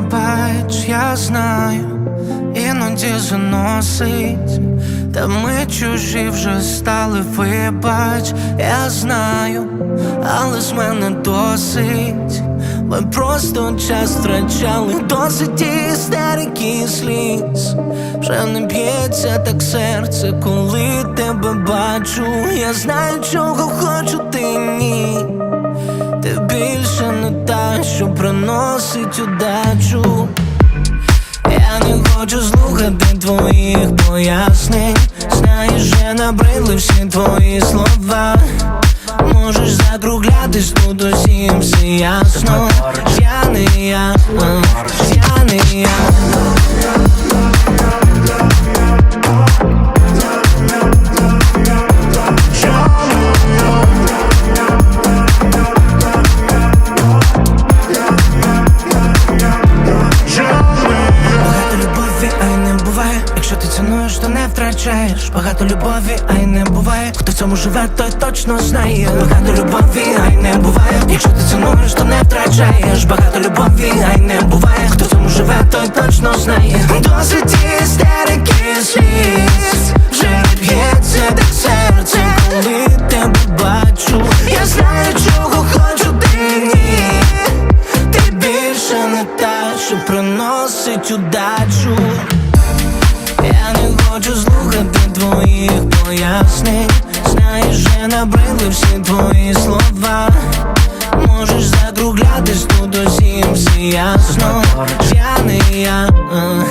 вибач, я знаю, іноді заносить, та ми чужі вже стали, вибач, я знаю, але з мене досить. Ми просто час втрачали досить істерики і сліз. Вже не б'ється так серце, коли тебе бачу. Я знаю, чого хочу ти ні. Більше не та, що приносить удачу. Я не хочу слухати твоїх пояснень. Знаєш, вже набридли всі твої слова. Можеш закруглятись тут усім все ясно. Я не я, я не я. Якщо ти цінуєш, то не втрачаєш. Багато любові, а й не буває. Хто в цьому живе, той точно знає. Багато любові, а й не буває. Якщо ти цінуєш, то не втрачаєш. Багато любові, а й не буває. Хто в цьому живе, той точно знає. Досить істерики сліз. Вже не б'ється так серце, коли тебе бачу. Я знаю, чого хочу ти ні. Ти більше не та, що приносить удачу. Я хочу слухати твоїх пояснень. Знаєш, вже набридли всі твої слова. Можеш закруглятись тут усім все ясно. Я не я, а,